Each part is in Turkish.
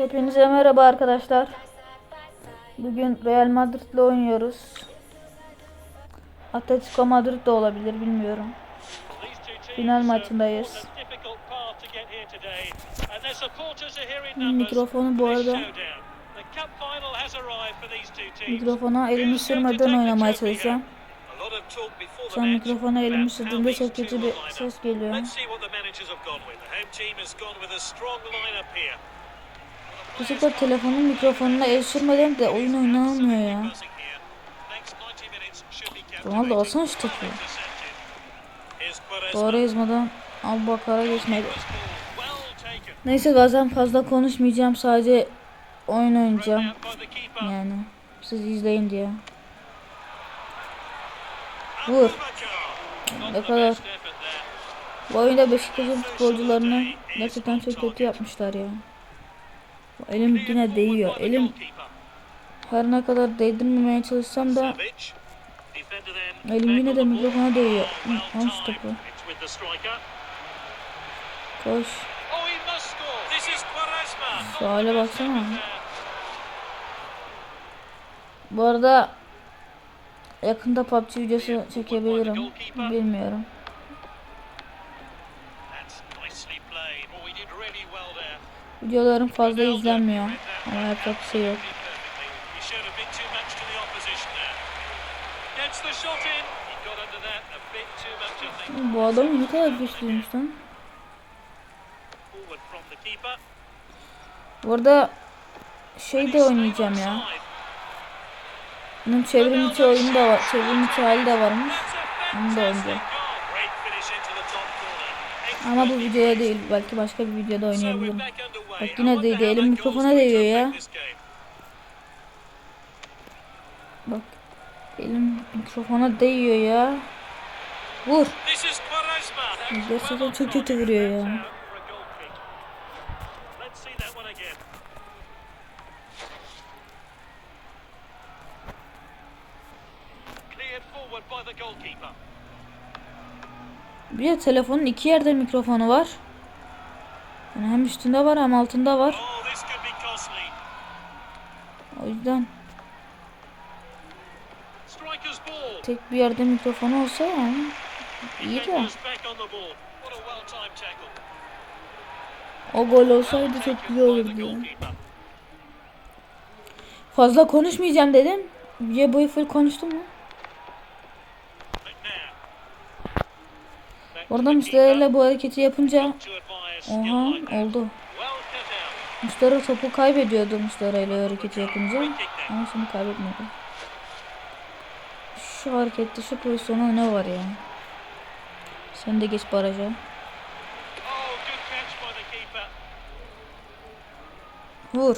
Hepinize merhaba arkadaşlar. Bugün Real Madrid'le oynuyoruz. Atletico Madrid de olabilir bilmiyorum. Final maçındayız. Mikrofonu bu arada mikrofona elimi sürmeden oynamaya çalışacağım. Şu an mikrofona elimi sürdüğümde çok kötü bir ses geliyor. Bu sefer telefonun mikrofonuna el sürmeden de oyun oynanmıyor ya. Ronaldo alsana şu topu. Doğru yazmadan Abubakar'a geçmedi. Neyse bazen fazla konuşmayacağım sadece oyun oynayacağım. Yani siz izleyin diye. Vur. Ne kadar. Bu oyunda Beşiktaş'ın futbolcularını gerçekten çok kötü yapmışlar ya. Elim yine değiyor. Elim her ne kadar değdirmemeye çalışsam da elim yine de mikrofona değiyor. Al şu topu. Koş. Şu hale baksana. Bu arada yakında PUBG videosu çekebilirim. Bilmiyorum. Videolarım fazla izlenmiyor. Ama yapacak bir şey yok. Bu adam ne kadar güçlüymüş lan. Bu arada şey de oynayacağım ya. Bunun çevrim içi oyunu da var. Çevrim içi hali de varmış. Onu da oynayacağım. Ama bu videoya değil. Belki başka bir videoda oynayabilirim. Bak yine değdi. Elim mikrofona değiyor ya. Bak. Elim mikrofona değiyor ya. Vur. Gerçekten çok kötü vuruyor ya. Bir de telefonun iki yerde mikrofonu var. Yani hem üstünde var hem altında var. O yüzden tek bir yerde mikrofonu olsa yani iyi de. O gol olsaydı çok güzel olurdu. Fazla konuşmayacağım dedim. Boyu full konuştum mu? Orada müşterilerle bu hareketi yapınca oha oldu. Müşteri topu kaybediyordu müşteriyle hareketi yapınca ama şimdi kaybetmedi. Şu harekette şu pozisyona ne var ya? Sen de geç baraja. Vur.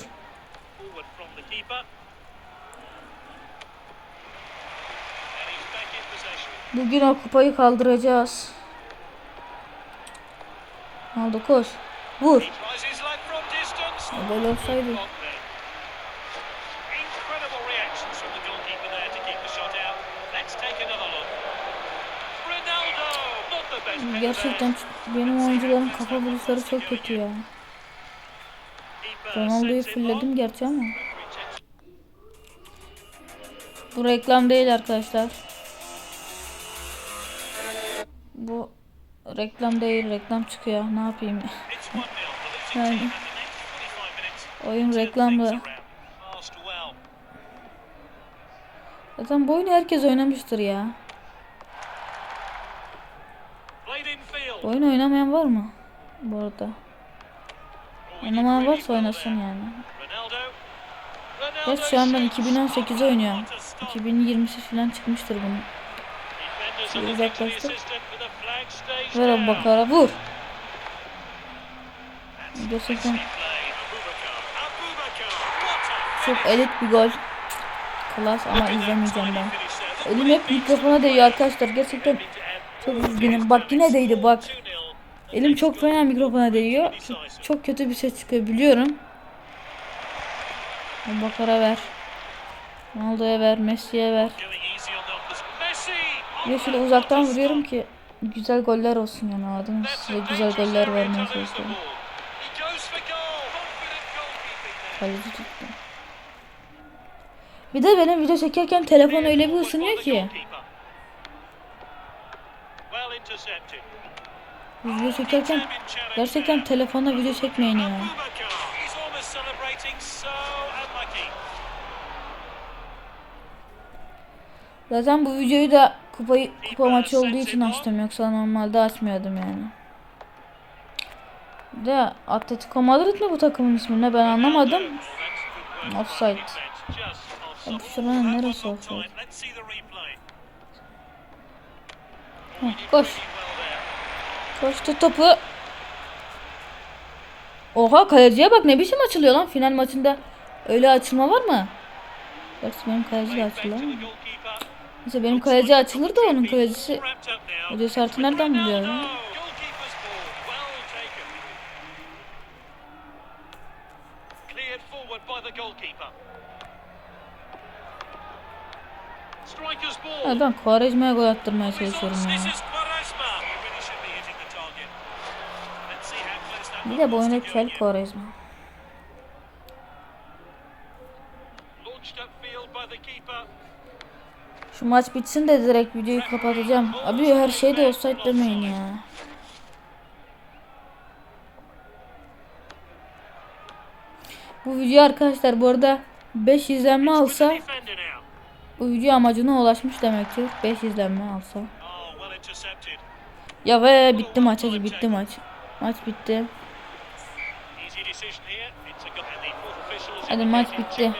Bugün o kupayı kaldıracağız. Aldı koş. Vur. Gol olsaydı. Gerçekten benim oyuncuların kafa vuruşları çok kötü ya. Ronaldo'yu fullledim gerçi ama. Bu reklam değil arkadaşlar. Bu reklam değil reklam çıkıyor. Ne yapayım? yani oyun reklamlı. Zaten bu oyunu herkes oynamıştır ya. Bu oyunu oynamayan var mı? Bu arada. Oynamayan varsa oynasın yani. Evet şu an ben 2018'e oynuyorum. 2020'si falan çıkmıştır bunun. Şimdi uzaklaştır. Ver o bakara vur. Gerçekten çok elit bir gol. Klas ama izlemeyeceğim ben. Elim hep mikrofona değiyor arkadaşlar. Gerçekten çok üzgünüm. Bak yine değdi bak. Elim çok fena mikrofona değiyor. Çok, çok kötü bir ses çıkıyor biliyorum. Bakara ver. Ronaldo'ya ver. Messi'ye ver. De şöyle uzaktan vuruyorum ki güzel goller olsun yani anladın? Size güzel goller vermeye çalışıyorum. Kaleci tuttu. Bir de benim video çekerken telefon öyle bir ısınıyor ki. Video çekerken gerçekten telefonla video çekmeyin ya. Unlucky. Zaten bu videoyu da kupayı, kupa maçı olduğu için açtım yoksa normalde açmıyordum yani. De Atletico Madrid mi bu takımın ismi ne ben anlamadım. Offside. Ya bu şuranın neresi offside? Heh, koş. Koştu topu. Oha kaleciye bak ne biçim açılıyor lan final maçında. Öyle açılma var mı? Gerçi benim kaleci de açılıyor. Neyse benim kaleci açılır da onun kalecisi. O cesareti nereden buluyor ya? Ben Quaresma'ya gol attırmaya çalışıyorum ya. This is Quaresma. He really should Şu maç bitsin de direkt videoyu kapatacağım. Abi her şeyde offside demeyin ya. Bu video arkadaşlar bu arada 5 izlenme alsa bu video amacına ulaşmış demektir. 5 izlenme alsa. Oh. Ya ve bitti maç hadi bitti maç. Maç bitti. Hadi maç bitti.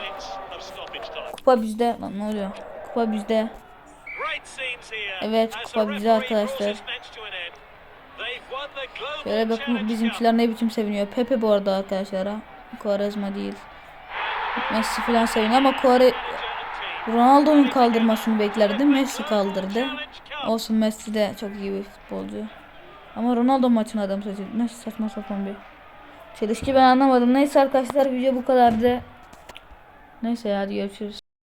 Kupa bizde. Lan ne oluyor? Kupa bizde. Evet, kupa bizde arkadaşlar. Şöyle bakın bizimkiler ne biçim seviniyor. Pepe bu arada arkadaşlar ha. Quaresma değil. Messi falan seviniyor ama Quare Cup. Ronaldo'nun kaldırmasını beklerdim. Messi kaldırdı. Olsun Messi de çok iyi bir futbolcu. Ama Ronaldo maçın adamı seçildi. Ne saçma sapan bir çelişki ben anlamadım. Neyse arkadaşlar video bu kadardı. Neyse hadi görüşürüz.